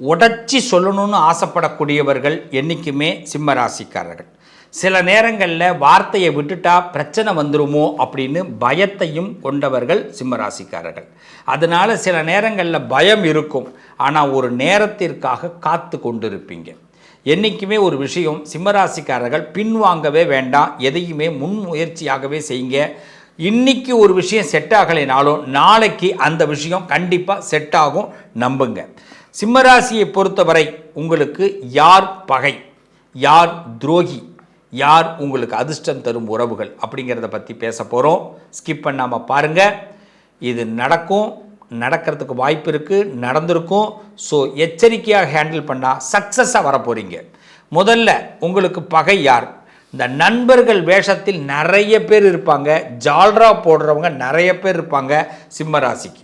உடச்சி சொல்லணும்னு ஆசைப்படக்கூடியவர்கள் என்றைக்குமே சிம்ம ராசிக்காரர்கள். சில நேரங்களில் வார்த்தையை விட்டுட்டா பிரச்சனை வந்துருமோ அப்படின்னு பயத்தையும் கொண்டவர்கள் சிம்ம ராசிக்காரர்கள். அதனால் சில நேரங்களில் பயம் இருக்கும். ஆனால் ஒரு நேரத்திற்காக காத்து கொண்டிருப்பீங்க. என்றைக்குமே ஒரு விஷயம் சிம்மராசிக்காரர்கள் பின்வாங்கவே வேண்டாம். எதையுமே முன்முயற்சியாகவே செய்யுங்க. இன்னைக்கு ஒரு விஷயம் செட் ஆகலைனாலும் நாளைக்கு அந்த விஷயம் கண்டிப்பாக செட் ஆகும் நம்புங்க. சிம்மராசியை பொறுத்தவரை உங்களுக்கு யார் பகை? யார் துரோகி? யார் உங்களுக்கு அதிர்ஷ்டம் தரும் உறவுகள்? அப்படிங்கிறத பற்றி பேச போகிறோம் ஸ்கிப் பண்ணாமல் பாருங்கள் இது நடக்கும். நடக்கிறதுக்கு வாய்ப்பு இருக்குது நடந்திருக்கும். ஸோ எச்சரிக்கையாக ஹேண்டில் பண்ணால் சக்ஸஸாக வர போகிறீங்க முதல்ல உங்களுக்கு பகை யார்? இந்த நண்பர்கள் வேஷத்தில் நிறைய பேர் இருப்பாங்க. ஜால்ரா போடுறவங்க நிறைய பேர் இருப்பாங்க சிம்மராசிக்கு.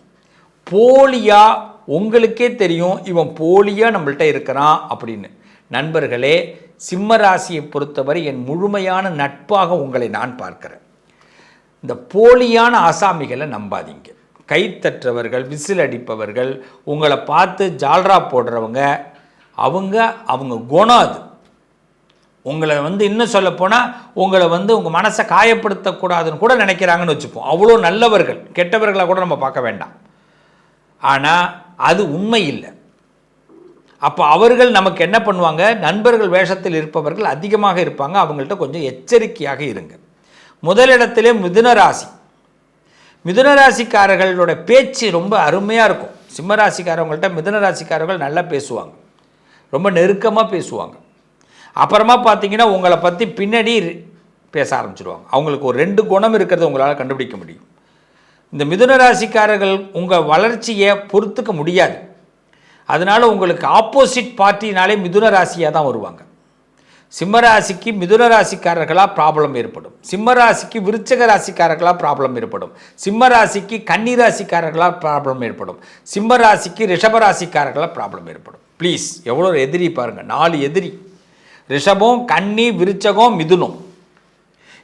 போலியாக உங்களுக்கே தெரியும் இவன் போலியாக நம்மள்ட்ட இருக்கிறான் அப்படின்னு. நண்பர்களே சிம்ம ராசியை பொறுத்தவரை என் முழுமையான நட்பாக உங்களை நான் பார்க்கிறேன். இந்த போலியான ஆசாமிகளை நம்பாதீங்க. கைத்தற்றவர்கள் விசில் அடிப்பவர்கள் உங்களை பார்த்து ஜால்ரா போடுறவங்க அவங்க அவங்க குணம் அது. உங்களை வந்து இன்னும் சொல்ல போனால் உங்களை வந்து உங்கள் மனசை காயப்படுத்தக்கூடாதுன்னு கூட நினைக்கிறாங்கன்னு வச்சுப்போம். அவ்வளோ நல்லவர்கள் கெட்டவர்களை கூட நம்ம பார்க்க வேண்டாம். ஆனால் அது உண்மை இல்லை. அப்போ அவர்கள் நமக்கு என்ன பண்ணுவாங்க? நண்பர்கள் வேஷத்தில் இருப்பவர்கள் அதிகமாக இருப்பாங்க. அவங்கள்ட்ட கொஞ்சம் எச்சரிக்கையாக இருங்க. முதலிடத்திலே மிதுன ராசி. மிதுன ராசிக்காரர்களோட பேச்சு ரொம்ப அருமையாக இருக்கும். சிம்ம மிதுனராசிக்காரர்கள் நல்லா பேசுவாங்க. ரொம்ப நெருக்கமாக பேசுவாங்க. அப்புறமா பார்த்தீங்கன்னா உங்களை பற்றி பின்னாடி பேச ஆரம்பிச்சிடுவாங்க அவங்களுக்கு ஒரு ரெண்டு குணம் இருக்கிறத உங்களால் கண்டுபிடிக்க முடியும். இந்த மிதுன ராசிக்காரர்கள் உங்கள் வளர்ச்சியை பொறுத்துக்க முடியாது. அதனால் உங்களுக்கு ஆப்போசிட் பார்ட்டினாலே மிதுன ராசியாக தான் வருவாங்க. சிம்மராசிக்கு மிதுன ராசிக்காரர்களாக ப்ராப்ளம் ஏற்படும். சிம்மராசிக்கு விருச்சக ராசிக்காரர்களாக ப்ராப்ளம் ஏற்படும். சிம்மராசிக்கு கன்னி ராசிக்காரர்களாக ப்ராப்ளம் ஏற்படும். சிம்மராசிக்கு ரிஷபராசிக்காரர்களாக ராசிக்காரர்களாக ப்ராப்ளம் ஏற்படும். ப்ளீஸ் எவ்வளோ எதிரி பாருங்கள் நாலு எதிரி. ரிஷபம் கன்னி விருச்சகம் மிதுனம்.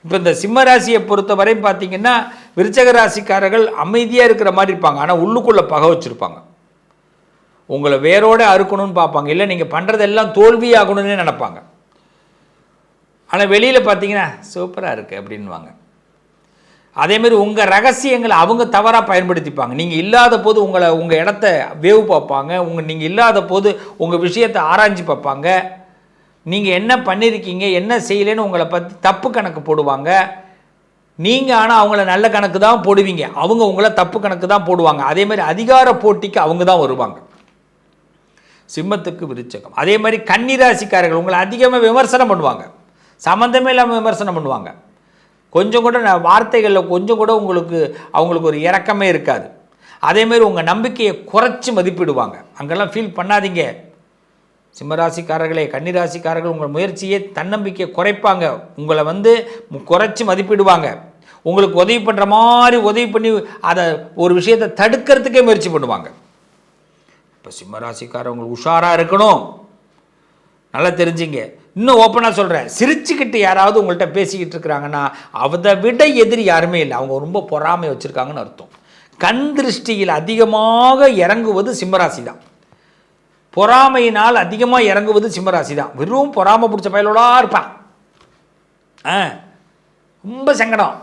இப்போ இந்த சிம்ம ராசியை பொறுத்தவரை பார்த்தீங்கன்னா விருச்சக ராசிக்காரர்கள் அமைதியாக இருக்கிற மாதிரி இருப்பாங்க. ஆனால் உள்ளுக்குள்ளே பகை வச்சுருப்பாங்க. உங்களை வேரோடு அறுக்கணும்னு பார்ப்பாங்க. இல்லை நீங்கள் பண்ணுறதெல்லாம் தோல்வியாகணும்னு நினைப்பாங்க. ஆனால் வெளியில் பார்த்தீங்கன்னா சூப்பராக இருக்குது அப்படின்வாங்க அதேமாரி உங்கள் ரகசியங்களை அவங்க தவறாக பயன்படுத்திப்பாங்க. நீங்கள் இல்லாத போது உங்களை உங்கள் இடத்த வேவு பார்ப்பாங்க. உங்கள் நீங்கள் இல்லாத போது உங்கள் விஷயத்தை ஆராய்ஞ்சு பார்ப்பாங்க. நீங்கள் என்ன பண்ணியிருக்கீங்க என்ன செய்யலைன்னு உங்களை பற்றி தப்பு கணக்கு போடுவாங்க. நீங்கள் ஆனால் அவங்கள நல்ல கணக்கு தான் போடுவீங்க. அவங்க உங்களை தப்பு கணக்கு தான் போடுவாங்க. அதே மாதிரி அதிகார போட்டிக்கு அவங்க தான் வருவாங்க. சிம்மத்துக்கு விருச்சகம். அதே மாதிரி கன்னிராசிக்காரர்கள் உங்களை அதிகமாக விமர்சனம் பண்ணுவாங்க. சம்மந்தமே இல்லாமல் விமர்சனம் பண்ணுவாங்க. கொஞ்சம் கூட நான் வார்த்தைகளில் கொஞ்சம் கூட உங்களுக்கு அவங்களுக்கு ஒரு இறக்கமே இருக்காது. அதேமாரி உங்கள் நம்பிக்கையை குறைச்சி மதிப்பிடுவாங்க. அங்கெல்லாம் ஃபீல் பண்ணாதீங்க. சிம்மராசிக்காரர்களே கன்னிராசிக்காரர்கள் உங்கள் முயற்சியை தன்னம்பிக்கை குறைப்பாங்க. உங்களை வந்து குறைச்சி மதிப்பிடுவாங்க. உங்களுக்கு உதவி பண்ணுற மாதிரி உதவி பண்ணி அதை ஒரு விஷயத்தை தடுக்கிறதுக்கே முயற்சி பண்ணுவாங்க. இப்போ சிம்மராசிக்காரவங்க உஷாராக இருக்கணும். நல்லா தெரிஞ்சுங்க. இன்னும் ஓப்பனாக சொல்கிறேன் சிரிச்சுக்கிட்டு யாராவது உங்கள்கிட்ட பேசிக்கிட்டு இருக்கிறாங்கன்னா அதை விட எதிரி யாருமே இல்லை. அவங்க ரொம்ப பொறாமை வச்சுருக்காங்கன்னு அர்த்தம். கண் திருஷ்டியில் அதிகமாக இறங்குவது சிம்மராசி தான் பொறாமையினால் அதிகமாக இறங்குவது சிம்மராசி தான். வெறும் பொறாமை பிடிச்ச பயலோடா இருப்பான். ஆ ரொம்ப சங்கடம்.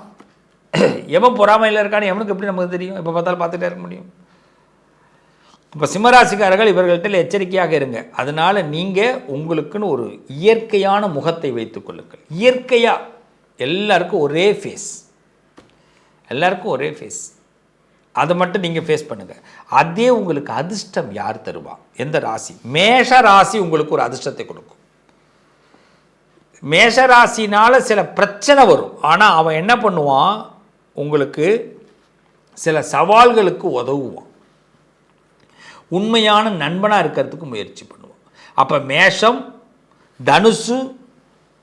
எவன் பொறாமையில் இருக்கான்னு எவனுக்கு எப்படி நமக்கு தெரியும்? எப்போ பார்த்தாலும் பார்த்துட்டே இருக்க முடியும். இப்போ சிம்மராசிக்காரர்கள் இவர்கள்ட்ட எச்சரிக்கையாக இருங்க. அதனால் நீங்கள் உங்களுக்குன்னு ஒரு இயற்கையான முகத்தை வைத்துக் கொள்ளுங்கள். இயற்கையாக எல்லாருக்கும் ஒரே ஃபேஸ் எல்லாருக்கும் ஒரே ஃபேஸ் அதை மட்டும் நீங்கள் ஃபேஸ் பண்ணுங்கள் அதே உங்களுக்கு அதிர்ஷ்டம் யார் தருவா? எந்த ராசி? மேஷ ராசி உங்களுக்கு ஒரு அதிர்ஷ்டத்தை கொடுக்கும். மேஷ ராசினால் சில பிரச்சனை வரும். ஆனால் அவன் என்ன பண்ணுவான்? உங்களுக்கு சில சவால்களுக்கு உதவுவான். உண்மையான நண்பனாக இருக்கிறதுக்கு முயற்சி பண்ணுவான். அப்போ மேஷம் தனுசு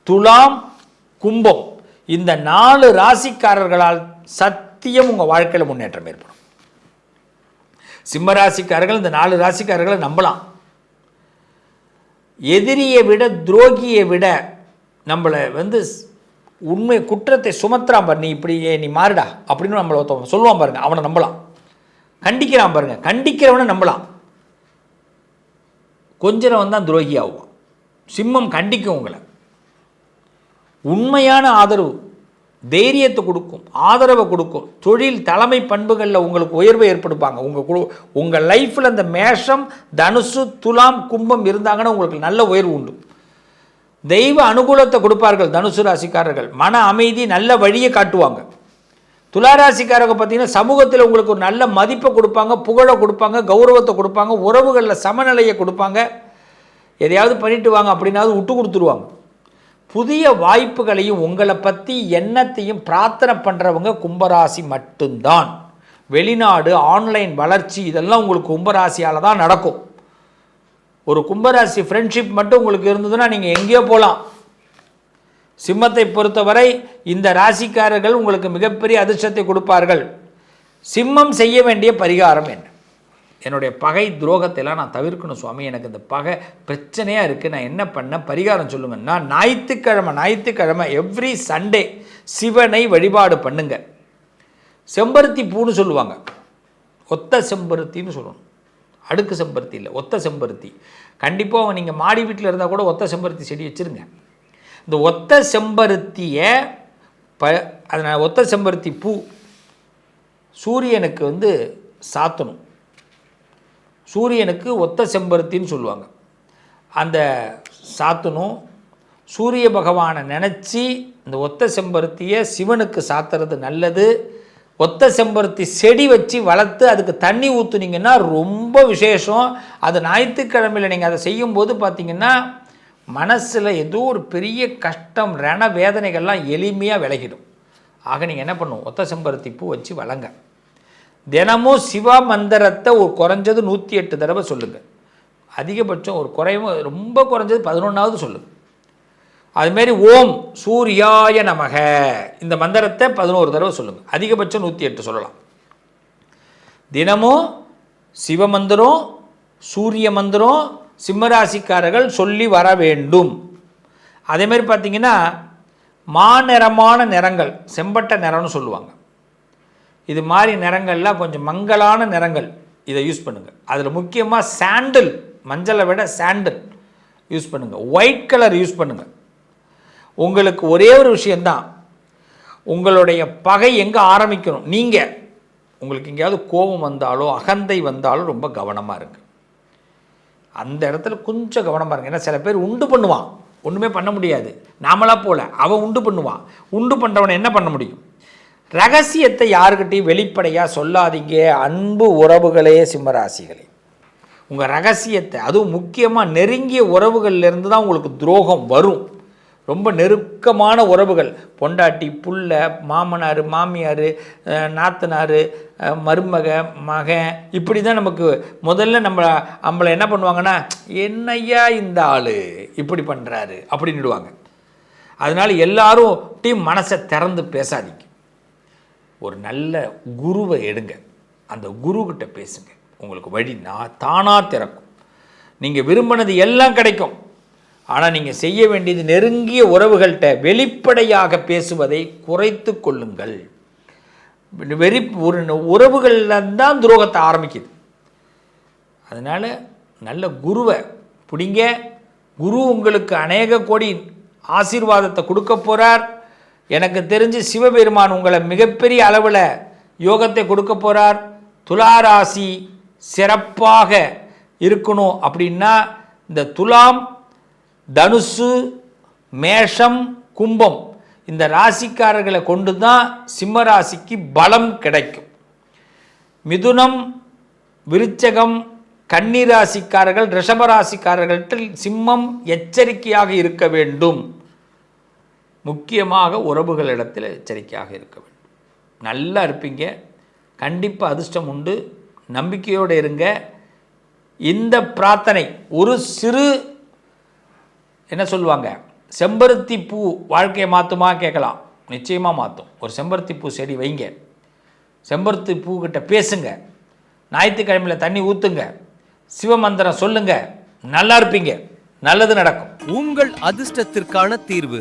துலாம் கும்பம். இந்த நாலு ராசிக்காரர்களால் சத்தியம் உங்கள் வாழ்க்கையில் முன்னேற்றம் ஏற்படும். சிம்ம ராசிக்காரர்கள் இந்த நாலு ராசிக்காரர்களை நம்பலாம். எதிரியை விட துரோகியை விட நம்மளை வந்து உண்மை குற்றத்தை சுமத்துறான் பாரு. நீ இப்படி நீ மாறுடா அப்படின்னு நம்மளை ஒருத்தவன் சொல்லுவான் பாருங்க. அவனை நம்பலாம். கண்டிக்கிறான் பாருங்க. கண்டிக்கிறவனை நம்பலாம். கொஞ்சம் தான் துரோகி ஆகும் சிம்மம் கண்டிக்கும் உங்களை. உண்மையான ஆதரவு தைரியத்தை கொடுக்கும் ஆதரவை கொடுக்கும். தொழில் தலைமை பண்புகளில் உங்களுக்கு உயர்வை ஏற்படுப்பாங்க. உங்கள் குழு உங்கள் லைஃப்பில் அந்த மேஷம் தனுசு துலாம் கும்பம் இருந்தாங்கன்னா உங்களுக்கு நல்ல உயர்வு உண்டு. தெய்வ அனுகூலத்தை கொடுப்பார்கள் தனுசு ராசிக்காரர்கள். மன அமைதி நல்ல வழியை காட்டுவாங்க. துளாராசிக்காரங்க பார்த்தீங்கன்னா சமூகத்தில் உங்களுக்கு ஒரு நல்ல மதிப்பை கொடுப்பாங்க புகழை கொடுப்பாங்க கௌரவத்தை கொடுப்பாங்க உறவுகளில் சமநிலையை கொடுப்பாங்க. எதையாவது பண்ணிட்டு வாங்க அப்படின்னாவது விட்டு கொடுத்துருவாங்க. புதிய வாய்ப்புகளையும் உங்களை பற்றி எண்ணத்தையும் பிரார்த்தனை பண்ணுறவங்க கும்பராசி மட்டும்தான். வெளிநாடு ஆன்லைன் வளர்ச்சி இதெல்லாம் உங்களுக்கு கும்பராசியால் தான் நடக்கும். ஒரு கும்பராசி ஃப்ரெண்ட்ஷிப் மட்டும் உங்களுக்கு இருந்ததுன்னா நீங்கள் எங்கேயோ போகலாம் சிம்மத்தை பொறுத்தவரை இந்த ராசிக்காரர்கள் உங்களுக்கு மிகப்பெரிய அதிர்ஷ்டத்தை கொடுப்பார்கள். சிம்மம் செய்ய வேண்டிய பரிகாரம் என்ன? என்னுடைய பகை துரோகத்தைலாம் நான் தவிர்க்கணும் சுவாமி. எனக்கு இந்த பகை பிரச்சனையாக இருக்குது நான் என்ன பண்ண? பரிகாரம் சொல்லுங்கன்னா ஞாயிற்றுக்கிழமை ஞாயிற்றுக்கிழமை எவ்ரி சண்டே சிவனை வழிபாடு பண்ணுங்க. செம்பருத்தி பூன்னு சொல்லுவாங்க. ஒத்த செம்பருத்தின்னு சொல்லணும். அடுக்கு செம்பருத்தி இல்லை ஒத்த செம்பருத்தி. கண்டிப்பாக நீங்கள் மாடி வீட்டில் இருந்தால் கூட ஒத்த செம்பருத்தி செடி வச்சுருங்க. இந்த ஒத்த செம்பருத்தியை ப அதனால் ஒத்த செம்பருத்தி பூ சூரியனுக்கு வந்து சாத்தணும். சூரியனுக்கு ஒத்த செம்பருத்தின்னு சொல்லுவாங்க. அந்த சாத்தணும் சூரிய பகவானை நினச்சி இந்த ஒத்த செம்பருத்தியை சிவனுக்கு சாத்துறது நல்லது. ஒத்த செம்பருத்தி செடி வச்சு வளர்த்து அதுக்கு தண்ணி ஊற்றுனீங்கன்னா ரொம்ப விசேஷம். அது ஞாயிற்றுக்கிழமையில் நீங்கள் அதை செய்யும்போது பார்த்தீங்கன்னா மனசில் ஏதோ ஒரு பெரிய கஷ்டம் ரண வேதனைகள்லாம் எளிமையாக விலகிடும். ஆக நீங்கள் என்ன பண்ணும்? ஒத்த செம்பருத்தி பூ வச்சு வளங்க. தினமும் சிவ மந்திரத்தை ஒரு குறைஞ்சது நூற்றி எட்டு தடவை சொல்லுங்கள் அதிகபட்சம் ஒரு குறையும் ரொம்ப குறைஞ்சது பதினொன்றாவது சொல்லுங்கள் அதுமாரி ஓம் சூர்யாய நமக. இந்த மந்திரத்தை பதினோரு தடவை சொல்லுங்கள் அதிகபட்சம் நூற்றி எட்டு சொல்லலாம். தினமும் சிவ மந்திரம் சூரிய மந்திரம் சிம்மராசிக்காரர்கள் சொல்லி வர வேண்டும். அதேமாரி பார்த்தீங்கன்னா மாநிறமான நிறங்கள் செம்பட்ட நிறம்னு சொல்லுவாங்க. இது மாதிரி நிறங்கள்லாம் கொஞ்சம் மங்கலான நிறங்கள் இதை யூஸ் பண்ணுங்கள் அதில் முக்கியமாக சாண்டில் மஞ்சளை விட சாண்டில் யூஸ் பண்ணுங்கள் ஒயிட் கலர் யூஸ் பண்ணுங்கள் உங்களுக்கு ஒரே ஒரு விஷயந்தான் உங்களுடைய பகை எங்கே ஆரம்பிக்கணும்? நீங்கள் உங்களுக்கு எங்கேயாவது கோபம் வந்தாலோ அகந்தை வந்தாலோ ரொம்ப கவனமாக இருங்க. அந்த இடத்துல கொஞ்சம் கவனமாக இருங்க. ஏன்னா சில பேர் உண்டு பண்ணுவான். ஒன்றுமே பண்ண முடியாது. நாமளாக போகல அவன் உண்டு பண்ணுவான். உண்டு பண்ணுறவனை என்ன பண்ண முடியும்? ரகசியத்தை யாருக்கிட்டையும் வெளிப்படையாக சொல்லாதீங்க. அன்பு உறவுகளே சிம்மராசிகளே. உங்கள் ரகசியத்தை அதுவும் முக்கியமாக நெருங்கிய உறவுகள்லேருந்து தான் உங்களுக்கு துரோகம் வரும். ரொம்ப நெருக்கமான உறவுகள். பொண்டாட்டி புள்ள மாமனார் மாமியார் நாத்தனார் மருமக மகன். இப்படி தான் நமக்கு முதல்ல நம்ம நம்மளை என்ன பண்ணுவாங்கன்னா என்னையா இந்த ஆள்? இப்படி பண்ணுறாரு அப்படின்னுடுவாங்க அதனால் எல்லாரும் டீம் மனசை திறந்து பேசாதீங்க. ஒரு நல்ல குருவை எடுங்க. அந்த குருக்கிட்ட பேசுங்க. உங்களுக்கு வழி நான் தானாக திறக்கும். நீங்கள் விரும்பினது எல்லாம் கிடைக்கும். ஆனால் நீங்கள் செய்ய வேண்டியது நெருங்கிய உறவுகள்கிட்ட வெளிப்படையாக பேசுவதை குறைத்து கொள்ளுங்கள். வெறி ஒரு உறவுகளில் தான் துரோகத்தை ஆரம்பிக்குது. அதனால் நல்ல குருவை பிடிங்க. குரு உங்களுக்கு அநேக கோடி ஆசீர்வாதத்தை கொடுக்க போகிறார் எனக்கு தெரிஞ்சு சிவபெருமான் உங்களை மிகப்பெரிய அளவில் யோகத்தை கொடுக்க போகிறார் துளாராசி சிறப்பாக இருக்கணும் அப்படின்னா இந்த துலாம் தனுசு மேஷம் கும்பம் இந்த ராசிக்காரர்களை கொண்டு தான் சிம்ம ராசிக்கு பலம் கிடைக்கும். மிதுனம் விருச்சகம் கன்னிராசிக்காரர்கள் ரிஷபராசிக்காரர்கள்ட்ட சிம்மம் எச்சரிக்கையாக இருக்க வேண்டும். முக்கியமாக உறவுகளிடத்தில் எச்சரிக்கையாக இருக்க வேண்டும். நல்லா இருப்பீங்க. கண்டிப்பாக அதிர்ஷ்டம் உண்டு. நம்பிக்கையோடு இருங்க. இந்த பிரார்த்தனை ஒரு சிறு என்ன சொல்லுவாங்க? செம்பருத்தி பூ வாழ்க்கையை மாற்றுமா கேட்கலாம். நிச்சயமாக மாற்றும் ஒரு செம்பருத்தி பூ செடி வைங்க. செம்பருத்தி பூக்கிட்ட பேசுங்க. ஞாயிற்றுக்கிழமையில் தண்ணி ஊற்றுங்க சிவமந்திரம் சொல்லுங்க. நல்லா இருப்பீங்க. நல்லது நடக்கும். உங்கள் அதிர்ஷ்டத்திற்கான தீர்வு